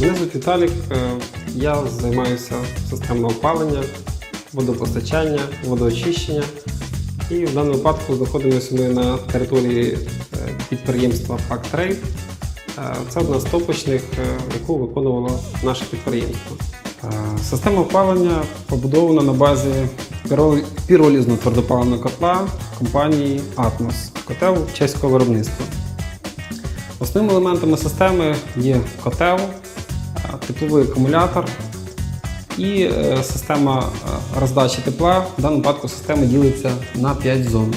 Мене звуть Віталік. Е, Я займаюся системою опалення, водопостачання, водоочищення. І в даному випадку знаходимося ми на території е, підприємства «Фактрейд». Е, Це одна з топочних, яку виконувало наше підприємство. Система опалення побудована на базі пірол- піролізного твердопаливного котла компанії Атмос, котел чеського виробництва. Основними елементами системи є котел, е, тепловий акумулятор і е, система е, роздачі тепла. В даному випадку система ділиться на 5 зон.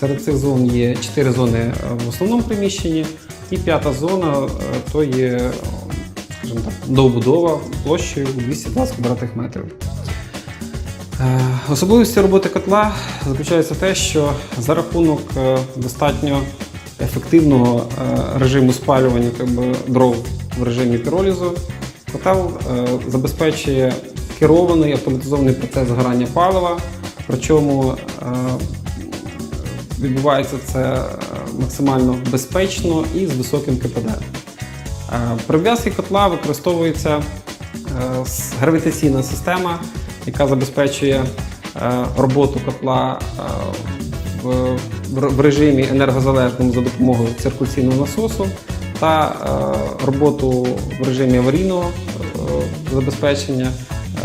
Серед цих зон є 4 зони в основному приміщенні, і п'ята зона то є, скажімо так, довбудова площею 220 квадратних метрів. Е, Особливості роботи котла заключається в те, що за рахунок е, достатньо ефективного е, режиму спалювання дров в режимі піролізу, котел забезпечує керований автоматизований процес згорання палива, причому відбувається це максимально безпечно і з високим КПД. При обв'язці котла використовується гравітаційна система, яка забезпечує е, роботу котла е, в, режимі енергозалежному за допомогою циркуляційного насосу та е, роботу в режимі аварійного забезпечення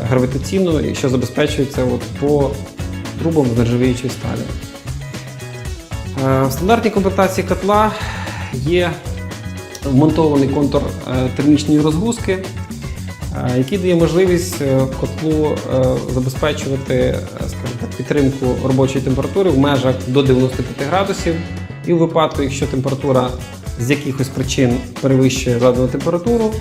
гравітаційного, що забезпечується от по трубам з нержавіючої сталі. В стандартній комплектації котла є вмонтований контур термічної розгрузки, який дає можливість е, котлу е, забезпечувати е, скажімо так, підтримку робочої температури в межах до 95 градусів. І у випадку, якщо температура з якихось причин перевищує задану температуру,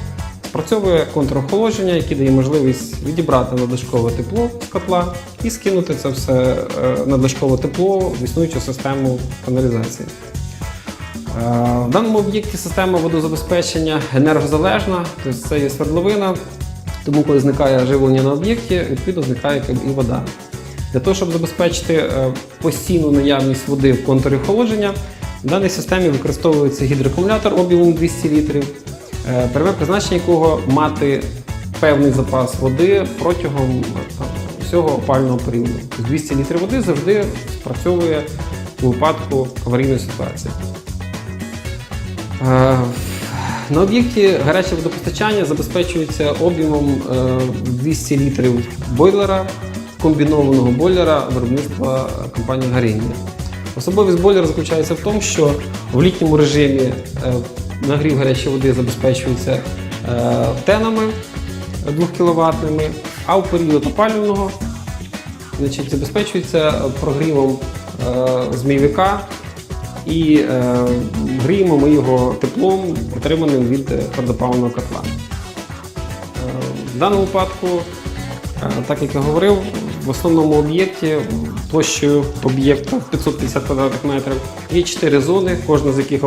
спрацьовує контур охолодження, який дає можливість відібрати надлишкове тепло з котла і скинути це все надлишкове тепло в існуючу систему каналізації. В даному об'єкті система водозабезпечення енергозалежна, тобто це є свердловина, тому коли зникає живлення на об'єкті, відповідно зникає і вода. Для того, щоб забезпечити е, постійну наявність води в контурі охолодження, в даній системі використовується гідроакумулятор об'ємом 200 літрів, е, пряме призначення якого мати певний запас води протягом е, всього опального періоду. Тобто 200 літрів води завжди спрацьовує у випадку аварійної ситуації. Е, На об'єкті гаряче водопостачання забезпечується об'ємом е, 200 літрів бойлера, комбінованого бойлера виробництва компанії Гаріння. Особливість бойлера заключається в тому, що в літньому режимі е, нагрів гарячої води забезпечується е, тенами 2 кВт, а в період опалювального забезпечується прогрівом е, змійника і е, гріємо ми його теплом, отриманим від е, котла. Е, в даному випадку, е, так як я говорив, в основному об'єкті площею об'єкта 550 квадратних метрів є 4 зони, кожна з яких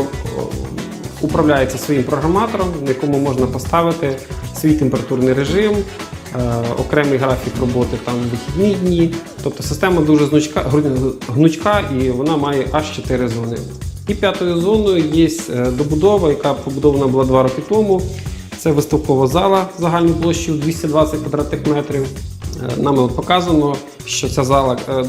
управляється своїм програматором, в якому можна поставити свій температурний режим, окремий графік роботи там вихідні дні. Тобто система дуже гнучка, гнучка і вона має аж 4 зони. І п'ятою зоною є е, добудова, яка побудована була 2 роки тому. Це виставкова зала загальною площею 220 квадратних метрів. Е, Нам от показано, що ця зала е,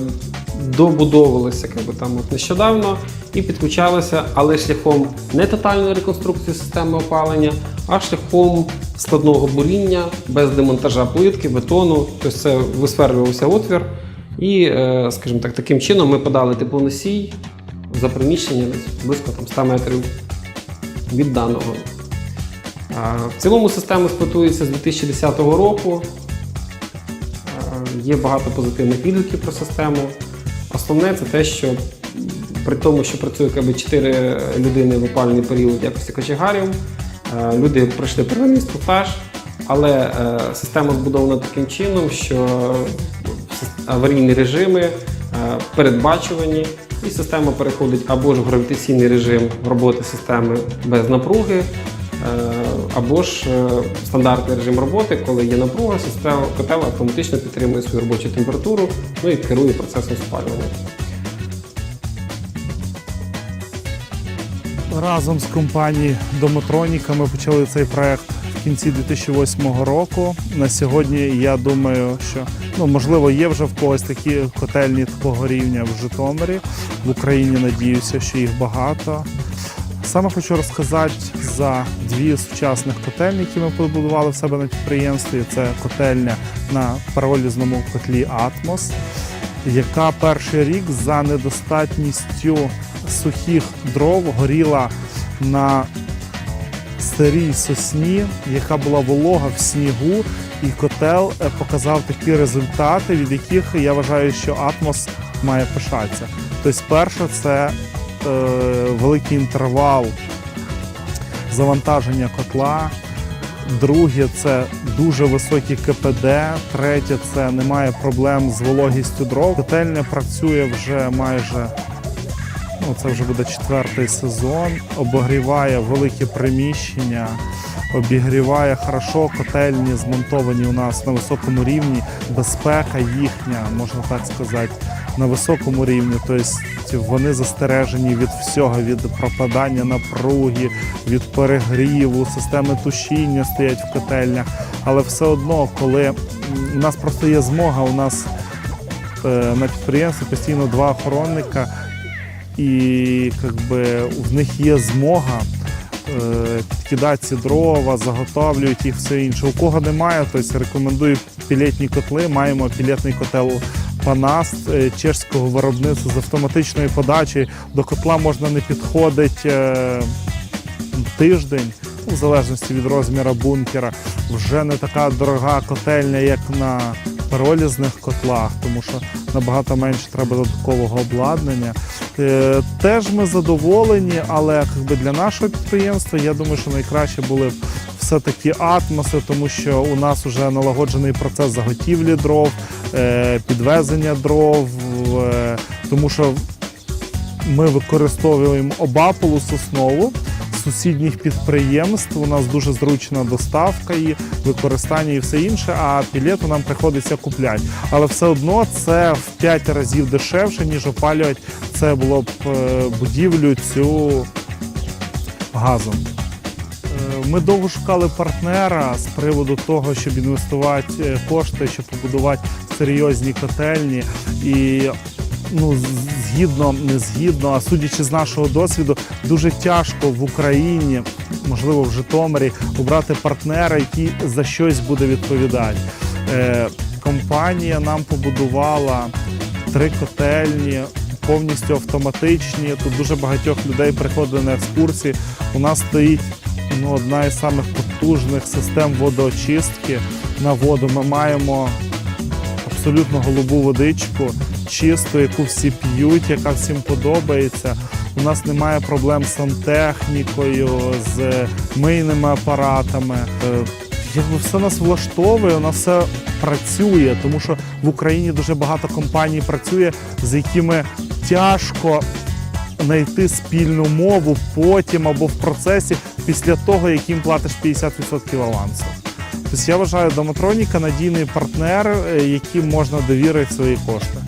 добудовувалася якби, там от нещодавно і підключалася, але шляхом не тотальної реконструкції системи опалення, а шляхом складного буріння без демонтажа плитки, бетону. Тобто це висверлювався отвір. І, е, скажімо так, таким чином ми подали теплоносій за приміщення близько там, 100 метрів від даного. В цілому система експлуатується з 2010 року. Є багато позитивних відгуків про систему. Основне це те, що при тому, що працює якби 4 людини в опальний період якості кочегарів, е, люди пройшли первинний інструктаж, але е, система збудована таким чином, що аварійні режими е, передбачувані, і система переходить або ж в гравітаційний режим роботи системи без напруги, або ж е, стандартний режим роботи, коли є напруга, система котел автоматично підтримує свою робочу температуру, ну і керує процесом спалювання. Разом з компанією Домотроніка ми почали цей проект в кінці 2008 року. На сьогодні я думаю, що ну можливо є вже в когось такі котельні такого рівня в Житомирі. В Україні надіюся, що їх багато. Саме хочу розказати за дві сучасних котельні, які ми побудували в себе на підприємстві. Це котельня на паролізному котлі Атмос, яка перший рік за недостатністю сухих дров горіла на старій сосні, яка була волога в снігу, і котел е, показав такі результати, від яких я вважаю, що Атмос має пишатися. Тобто, перше, це е, великий інтервал завантаження котла. Друге це дуже високі КПД. Третє це немає проблем з вологістю дров. Котельня працює вже майже ну це вже буде четвертий сезон. Обогріває великі приміщення, обігріває хорошо. Котельні змонтовані у нас на високому рівні. Безпека їхня, можна так сказати, на високому рівні. Тобто вони застережені від всього, від пропадання напруги, від перегріву, системи тушіння стоять в котельнях. Але все одно, коли у нас просто є змога, у нас е, на підприємстві постійно два охоронника, і якби, в них є змога е, підкидати ці дрова, заготовлюють їх все інше. У кого немає, тобто рекомендую пілетні котли. Маємо пілетний котел Панаст е, чешського виробництва з автоматичної подачі. До котла можна не підходить е, тиждень, в залежності від розміру бункера. Вже не така дорога котельня, як на перолізних котлах, тому що набагато менше треба додаткового обладнання. Е, Теж ми задоволені, але якби, для нашого підприємства я думаю, що найкраще були б все-таки атмоси, тому що у нас вже налагоджений процес заготівлі дров, е, підвезення дров, е, тому що ми використовуємо обаполу соснову сусідніх підприємств. У нас дуже зручна доставка і використання і все інше, а пілету нам приходиться купляти. Але все одно це в 5 разів дешевше, ніж опалювати це було б е, будівлю цю газом. Е, Ми довго шукали партнера з приводу того, щоб інвестувати е, кошти, щоб побудувати серйозні котельні. І ну, згідно, не згідно, а судячи з нашого досвіду, дуже тяжко в Україні, можливо, в Житомирі, обрати партнера, який за щось буде відповідати. Е, компанія нам побудувала три котельні. Повністю автоматичні. Тут дуже багатьох людей приходили на екскурсії. У нас стоїть ну, одна із самих потужних систем водоочистки на воду. Ми маємо абсолютно голубу водичку, чисту, яку всі п'ють, яка всім подобається. У нас немає проблем з сантехнікою, з мийними апаратами. Е, Якби все нас влаштовує, у нас все працює, тому що в Україні дуже багато компаній працює, з якими тяжко знайти спільну мову потім або в процесі після того, як їм платиш 50% авансу. Тобто я вважаю, Домотроніка надійний партнер, е, яким можна довірити свої кошти.